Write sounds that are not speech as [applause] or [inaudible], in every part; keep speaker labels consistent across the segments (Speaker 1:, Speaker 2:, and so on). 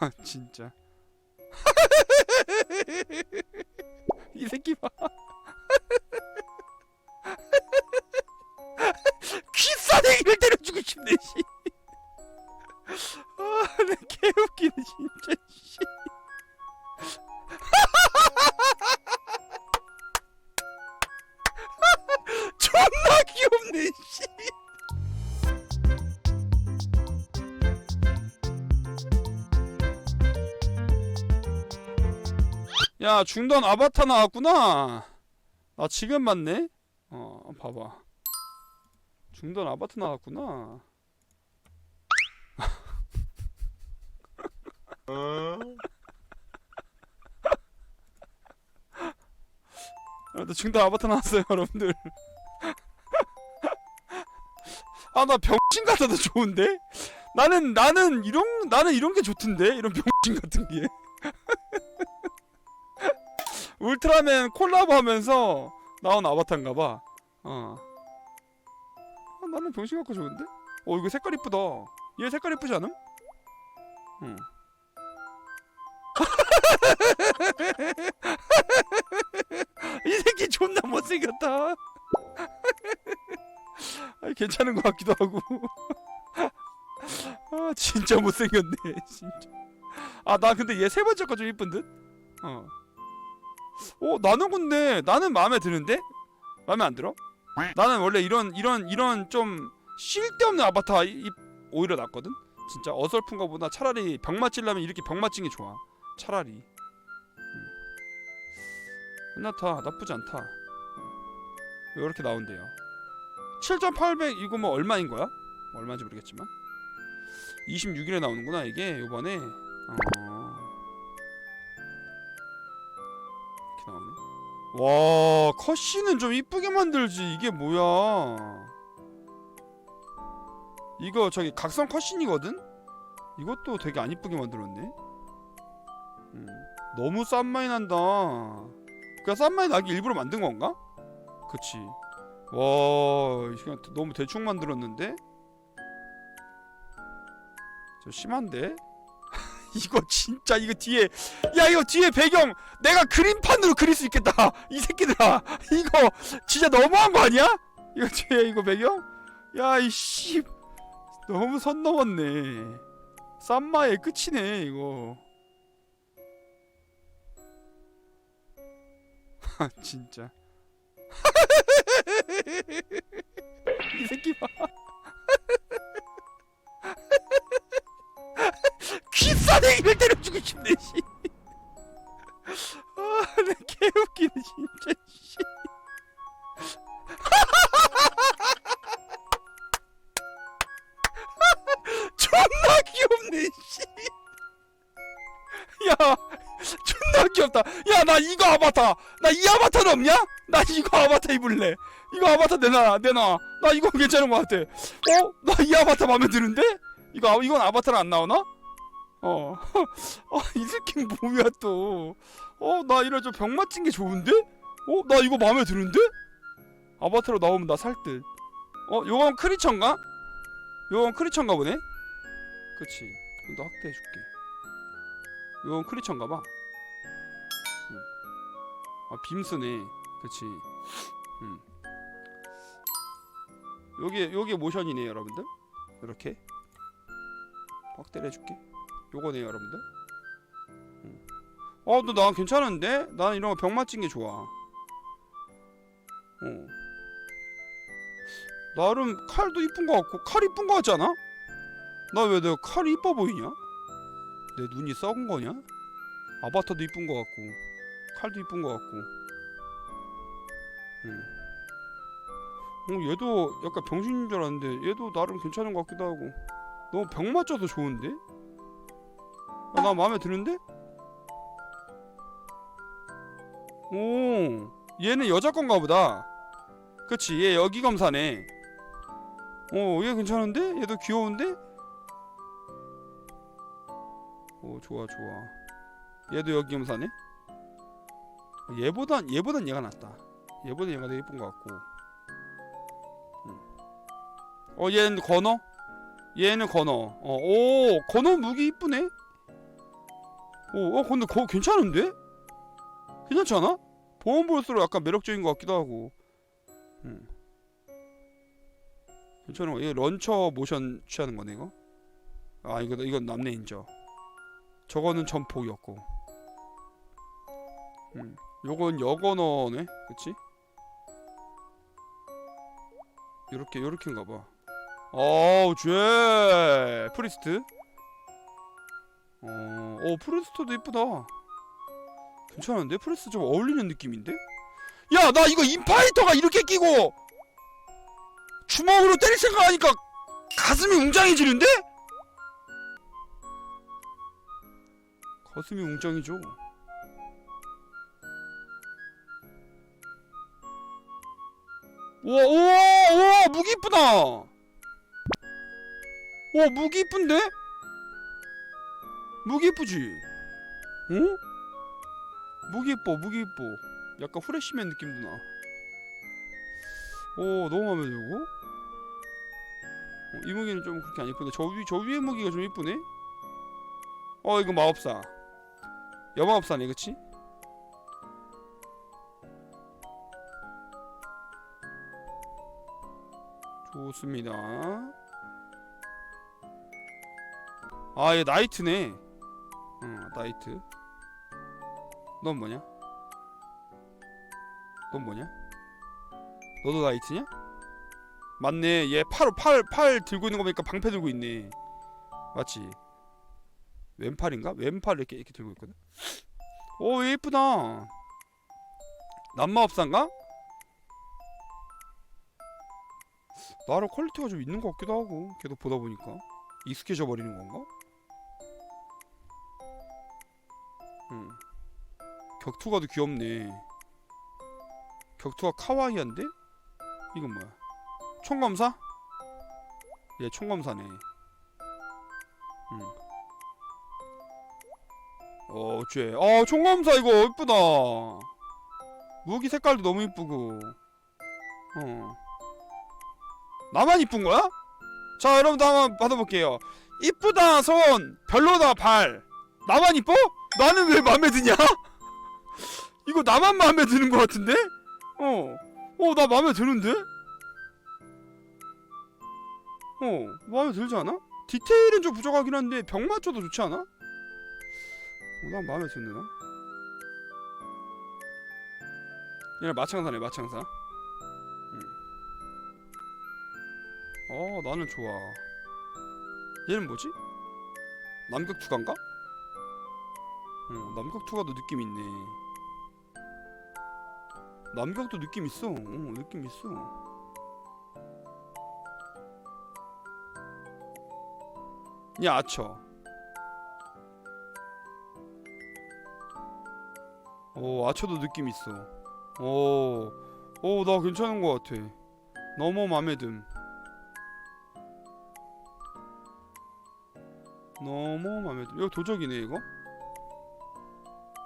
Speaker 1: 아 [laughs] 진짜. [laughs] 이 새끼 봐 야 중단 아바타 나왔구나. 나 지금 봤네? 어 봐봐. 중단 아바타 나왔구나. 여러분들 중단 아바타 나왔어요 여러분들. 아 나 병신 같아도 좋은데? 나는 나는 이런 나는 이런 게 좋던데? 이런 병신 같은 게 울트라맨 콜라보 하면서 나온 아바타인가봐. 어. 아, 나는 병신 같고 좋은데? 어 이거 색깔 이쁘다. 얘 색깔 이쁘지 않음? 응. [laughs] 이 새끼 존나 못생겼다. [laughs] 아니, 괜찮은 것 같기도 하고. [laughs] 아 진짜 못생겼네 진짜. 아 나 근데 얘 세 번째 거 좀 이쁜 듯? 어. 어 나는 근데 나는 마음에 드는데? 마음에 안 들어? 나는 원래 이런 이런 이런 좀 쓸데없는 아바타 이, 이- 오히려 낫거든? 진짜 어설픈 거보다 차라리 병 맞으려면 이렇게 병 맞힌 게 좋아 차라리 음. 괜찮다 나쁘지 않다 이렇게 나온대요 7,800 이거 뭐 얼마인 거야? 뭐 얼마인지 모르겠지만 26일에 나오는구나 이게 요번에 어... 나오네 와 컷신은 좀 이쁘게 만들지 이게 뭐야 이거 저기 각성 컷신이거든? 이것도 되게 안 이쁘게 만들었네 음, 너무 싼 마이 난다 그니까 싼 마이 나기 일부러 만든 건가? 그치 와 너무 대충 만들었는데? 저 심한데? 이거 진짜 이거 뒤에 야 이거 뒤에 배경 내가 그림판으로 그릴 수 있겠다. [laughs] 이 새끼들아. [laughs] 이거 진짜 너무한 거 아니야? 이거 뒤에 이거 배경? 야 이씨. 너무 선 넘었네. 쌈마의 끝이네 이거. 아 [laughs] 진짜. 이 새끼 봐 귀싸대기를 때려주고 싶네 씨. [laughs] 아나 개웃기네 진짜 씨. [laughs] 존나 귀엽네 씨. 야 존나 귀엽다 야 나 이거 아바타 나 이 아바타는 없냐? 나 이거 아바타 입을래 이거 아바타 내놔 내놔 나 이거 괜찮은 것 같아 어? 나 이 아바타 마음에 드는데? 이거 아- 이건 아바타는 안 나오나? 어. [laughs] 아, 이 새끼 뭐야 또. 어, 나 이런 좀병 맞힌 게 좋은데? 어, 나 이거 마음에 드는데? 아바타로 나오면 나 살 듯. 어, 요건 크리처인가? 요건 크리처인가 보네? 그치. 좀더 확대해줄게. 요건 크리처인가 봐. 응. 아, 빔스네. 그치. 음. 요게, 요게 모션이네, 여러분들. 이렇게. 확대를 해줄게. 요거네요 여러분들 음. 어너 나 괜찮은데? 나는 이런 거 병 맞힌 게 좋아 어 나름 칼도 이쁜 거 같고 칼 이쁜 거 같지 않아? 나 왜 내가 칼이 이뻐 보이냐? 내 눈이 썩은 거냐? 아바타도 이쁜 거 같고 칼도 이쁜 거 같고 응. 어 얘도 약간 병신인 줄 알았는데 얘도 나름 괜찮은 것 같기도 하고 너무 병 맞춰도 좋은데? 야, 나 마음에 드는데? 오, 얘는 여자 건가 보다. 그치, 얘 여기 검사네. 오, 얘 괜찮은데? 얘도 귀여운데? 오, 좋아, 좋아. 얘도 여기 검사네. 얘보단 얘보단 얘가 낫다. 얘보단 얘가 더 예쁜 것 같고. 음. 어, 얘는 건어? 얘는 건어. 어, 오, 건어 무기 이쁘네. 오, 어, 근데 그거 괜찮은데? 괜찮지 않아? 보면 볼수록 약간 매력적인 것 같기도 하고. 음. 괜찮은 거. 이게 런처 모션 취하는 거네 이거. 아 이거 이건 남네 인저. 저거는 전폭이었고. 음. 요건 여건어네, 그치? 요렇게 요렇게인가 봐. 어우 쥐 프리스트. 어, 어 프리스트도 이쁘다. 괜찮은데 프리스트 좀 어울리는 느낌인데? 야 나 이거 인파이터가 이렇게 끼고 주먹으로 때릴 생각하니까 가슴이 웅장해지는데? 가슴이 웅장해져. 우와 우와 우와 무기 이쁘다. 와 무기 이쁜데? 무기 이쁘지? 응? 무기 이뻐 무기 이뻐 약간 후레쉬맨 느낌도 나. 오 너무 마음에 들고. 어, 이 무기는 좀 그렇게 안 이쁜데 저 위 저 위에 무기가 좀 이쁘네. 어 이거 마법사. 여마법사네 그치? 좋습니다. 아, 얘 나이트네. 어, 나이트. 넌 뭐냐? 넌 뭐냐? 너도 나이트냐? 맞네. 얘 팔, 팔, 팔 들고 있는 거 보니까 방패 들고 있네. 맞지? 왼팔인가? 왼팔 이렇게 이렇게 들고 있거든. 오, 얘 예쁘다. 남마법사인가? 나름 퀄리티가 좀 있는 것 같기도 하고 계속 보다 보니까 익숙해져 버리는 건가? 격투가도 귀엽네. 격투가 카와이한데? 이건 뭐야? 총검사? 얘 총검사네. 응. 어, 쟤. 어, 총검사 이거 예쁘다. 무기 색깔도 너무 이쁘고. 어. 나만 이쁜 거야? 자 여러분도 한번 받아볼게요 이쁘다 손 별로다 발 나만 이뻐? 나는 왜 마음에 드냐? [laughs] 이거 나만 마음에 드는 거 같은데? 어 어 나 마음에 드는데? 어 마음에 들지 않아? 디테일은 좀 부족하긴 한데 병 맞춰도 좋지 않아? 어, 난 마음에 드는데 나? 얘는 마창사네 마창사 어 나는 좋아 얘는 뭐지? 남격투가인가? 어 남격투가도 느낌 있네 남격도 느낌 있어 어 느낌 있어 야 아처 오 아처도 느낌 있어 오 오 나 괜찮은 것 같아 너무 맘에 듦 너무 마음에 들어. 이거 도적이네 이거.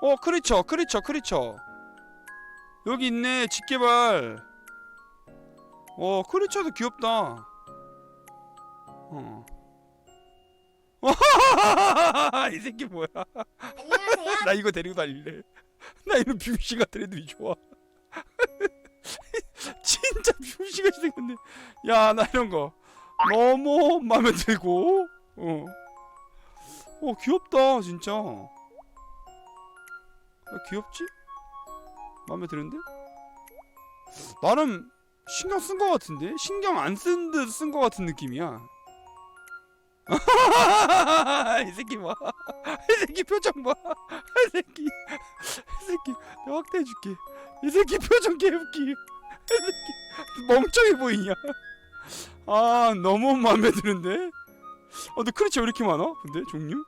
Speaker 1: 어 크리처 크리처 크리처. 여기 있네 직개발. 어 크리처도 귀엽다. 어. [laughs] 이 새끼 뭐야?
Speaker 2: 안녕하세요.
Speaker 1: 나 이거 데리고 다닐래. 나 이런 뷰시 같은 애들이 좋아. [laughs] 진짜 뷰시가 생겼네. 야 나 이런 거 너무 마음에 들고. 어. 어 귀엽다 진짜 야, 귀엽지? 마음에 드는데? 나름 신경 쓴거 같은데? 신경 안 쓴 듯쓴거 같은 느낌이야 [laughs] 이 새끼 봐. 이 새끼 표정 봐. 이 새끼. 이 새끼. 내가 확대해줄게. 이 새끼 표정 개웃기. 이 새끼. 멍청해 보이냐? 아, 너무 마음에 드는데? 어, 근데 크리처 왜 이렇게 많아? 근데 종류?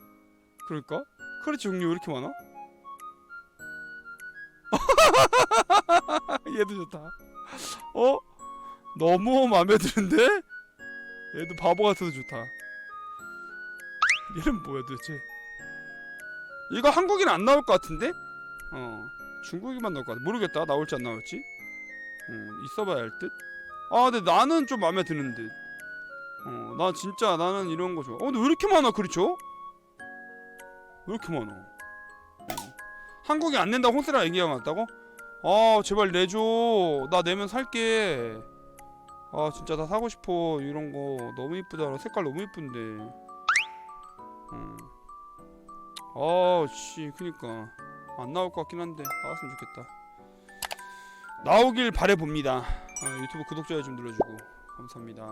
Speaker 1: 그럴까? 크리처 종류 왜 이렇게 많아? [laughs] 얘도 좋다. 어? 너무 마음에 드는데? 얘도 바보 같아서 좋다. 얘는 뭐야 도대체? 이거 한국인 안 나올 것 같은데? 어 중국인만 나올 것 같아. 모르겠다. 나올지 안 나올지. 어 있어봐야 할 듯. 아 근데 나는 좀 마음에 드는 듯. 어 나 진짜 나는 이런 거 좋아. 어 근데 왜 이렇게 많아 그렇죠? 왜 이렇게 많아? 한국에 안 낸다 홍스라 얘기가 왔다고? 아 제발 내줘. 나 내면 살게. 아 진짜 다 사고 싶어. 이런 거 너무 이쁘다 색깔 너무 이쁜데. 음. 아씨 그니까. 안 나올 것 같긴 한데. 나왔으면 좋겠다. 나오길 바래봅니다. 아, 유튜브 구독 좋아요 좀 눌러주고. 감사합니다